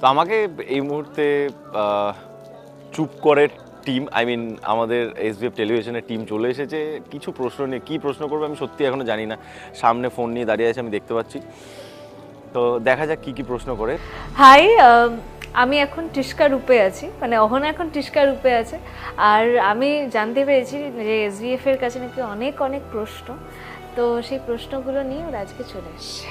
তো আমাকে এই মুহূর্তে চুপ করে টিম আই মিন আমাদের এস এসবিএফ টেলিভিশনের টিম চলে এসেছে। কিছু প্রশ্ন নিয়ে কী প্রশ্ন করবে আমি সত্যি এখনও জানি না। সামনে ফোন নিয়ে দাঁড়িয়ে আছে আমি দেখতে পাচ্ছি। তো দেখা যাক কি কি প্রশ্ন করে। হাই um, আমি এখন টিস্কা রূপে আছি মানে অহনা এখন টিস্কা রূপে আছে। আর আমি জানতে পেরেছি যে এসবিএফ এর কাছে নাকি অনেক অনেক প্রশ্ন। তো সেই প্রশ্নগুলো নিয়ে ওরা আজকে চলে এসছে।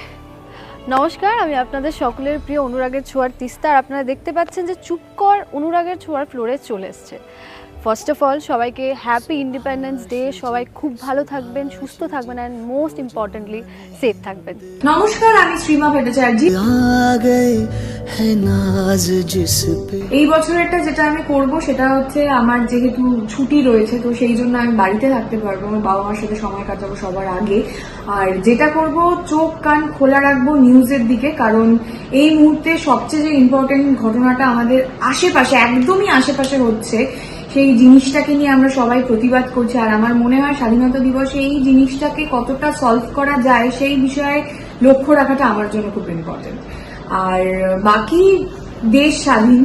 নমস্কার, আমি আপনাদের সকলের প্রিয় অনুরাগের ছোঁয়ার তিস্তার আপনারা দেখতে পাচ্ছেন যে চুপ কর অনুরাগের ছোঁয়ার ফ্লোরে চলে এসছে। ফার্স্ট অফ অল সবাইকে হ্যাপি ইন্ডিপেন্ডেন্স ডে সবাই খুব ভালো থাকবেন, সুস্থ থাকবেন অ্যান্ড মোস্ট ইম্পর্টেন্টলি সেফ থাকবেন। নমস্কার, আমি শ্রীমা ভট্টাচার্য এই বছরেরটা যেটা আমি করব, সেটা হচ্ছে আমার যেহেতু ছুটি রয়েছে, তো সেই জন্য আমি বাড়িতে থাকতে পারব আমার বাবা মার সাথে সময় কাটাবো সবার আগে। আর যেটা করব চোখ কান খোলা রাখব নিউজের দিকে, কারণ এই মুহূর্তে সবচেয়ে যে ইম্পর্টেন্ট ঘটনাটা আমাদের আশেপাশে, একদমই আশেপাশে হচ্ছে, সেই জিনিসটাকে নিয়ে আমরা সবাই প্রতিবাদ করছি। আর আমার মনে হয় স্বাধীনতা দিবসে এই জিনিসটাকে কতটা সলভ করা যায়, সেই বিষয়ে লক্ষ্য রাখাটা আমার জন্য খুব ইম্পর্টেন্ট আর বাকি দেশ স্বাধীন,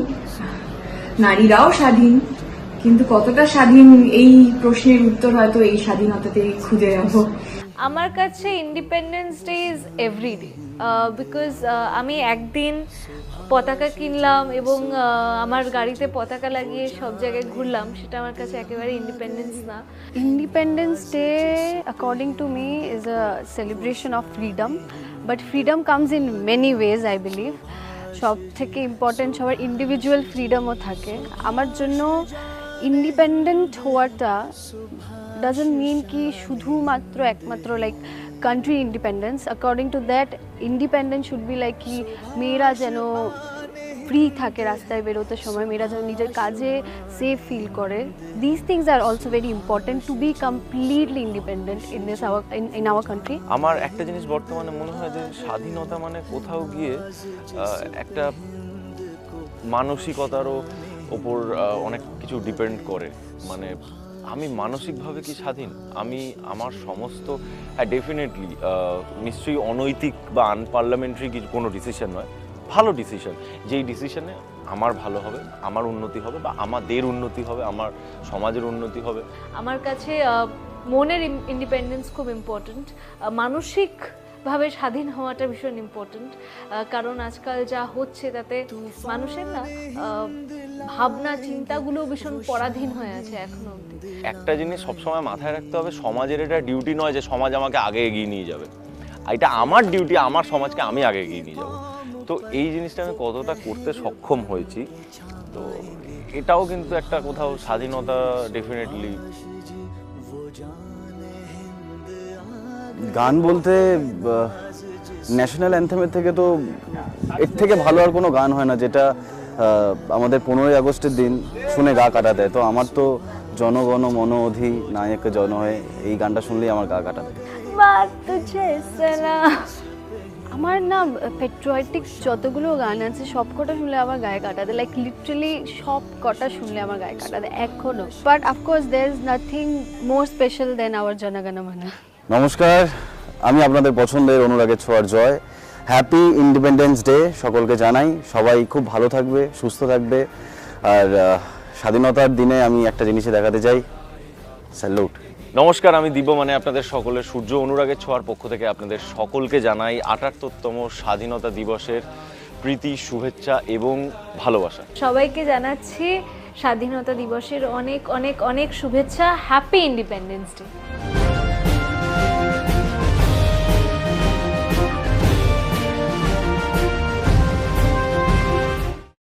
নারীরাও স্বাধীন, কিন্তু কতটা স্বাধীন এই প্রশ্নের উত্তর হয়তো এই স্বাধীনতাতেই খুঁজে যাব আমার কাছে independence day is every day because আমি একদিন পতাকা কিনলাম এবং আমার গাড়িতে পতাকা লাগিয়ে সব জায়গায় ঘুরলাম, সেটা আমার কাছে একেবারে ইন্ডিপেন্ডেন্স না। Independence day according to me is a celebration of freedom but freedom comes in many ways I believe সব থেকে ইম্পর্টেন্ট সবার ইন্ডিভিজুয়াল ফ্রিডমও থাকে। আমার জন্য ইন্ডিপেন্ডেন্ট হওয়াটা ডাজন্ট মিন কি শুধুমাত্র একমাত্র like country independence according to that independent should be like কি মেয়েরা যেন ফ্রি থাকে রাস্তায় বেরোতে সময় মেয়েরা যেন নিজের কাজে সেফ ফিল করে this things are also very important to be completely independent in this our in our country আমার একটা জিনিস বর্তমানে মনে হয় যে স্বাধীনতা মানে কোথাও গিয়ে একটা মানসিকতারও ওপর অনেক কিছু ডিপেন্ড করে। মানে আমি মানসিকভাবে কি স্বাধীন? আমি, আমার সমস্ত হ্যাঁ ডেফিনেটলি নিশ্চয়ই অনৈতিক বা আনপার্লামেন্টারি কিছু, কোনো ডিসিশন নয়। ভালো ডিসিশন যেই ডিসিশনে আমার ভালো হবে, আমার উন্নতি হবে বা আমাদের উন্নতি হবে, আমার সমাজের উন্নতি হবে। আমার কাছে মনের ইন্ডিপেন্ডেন্স খুব ইম্পর্ট্যান্ট মানসিকভাবে স্বাধীন হওয়াটা ভীষণ ইম্পর্ট্যান্ট কারণ আজকাল যা হচ্ছে তাতে মানুষের না ভাবনা চিন্তাগুলো ভীষণ পরাধীন হয়ে আছে এখনও অবধি। একটা জিনিস সবসময় মাথায় রাখতে হবে সমাজের এটা ডিউটি নয় যে সমাজ আমাকে আগে এগিয়ে নিয়ে যাবে। আর এটা আমার ডিউটি আমার সমাজকে আমি আগে এগিয়ে নিয়ে যাব। তো এই জিনিসটা আমি কতটা করতে সক্ষম হয়েছি তো এটাও কিন্তু একটা কোথাও স্বাধীনতা ডেফিনেটলি গান বলতে ন্যাশনাল অ্যান্থেমের থেকে তো এর থেকে ভালো আর কোনো গান হয় না যেটা আমাদের পনেরোই আগস্টের দিন শুনে গা কাটা দেয়। তো আমার তো জনগণ মন অধি নায়ক জন হয়ে এই গানটা শুনলেই আমার গা কাটা দেয়। আমার না পেট্রোয়েটিক যতগুলো গান আছে সব কটা শুনলে আমার গায়ে কাটা দেয়। লাইক লিটারালি সব কটা শুনলে আমার গায়ে কাটা দেয় এখনও। But of course there is nothing more special than our জনগণ মনা নমস্কার আমি আপনাদের পছন্দের অনুরাগের ছোঁয়ার জয়। হ্যাপি ইন্ডিপেন্ডেন্স ডে সকলকে জানাই। সবাই খুব ভালো থাকবে সুস্থ থাকবে। আর স্বাধীনতার দিনে আমি একটা জিনিসে দেখাতে চাই। স্যালুট নমস্কার আমি দিব মানে আপনাদের সকলের। সূর্য অনুরাগের ছোঁয়ার পক্ষ থেকে আপনাদের সকলকে জানাই আটাত্তরতম স্বাধীনতা দিবসের প্রীতি শুভেচ্ছা এবং ভালোবাসা। সবাইকে জানাচ্ছি স্বাধীনতা দিবসের অনেক অনেক অনেক শুভেচ্ছা। Happy independence day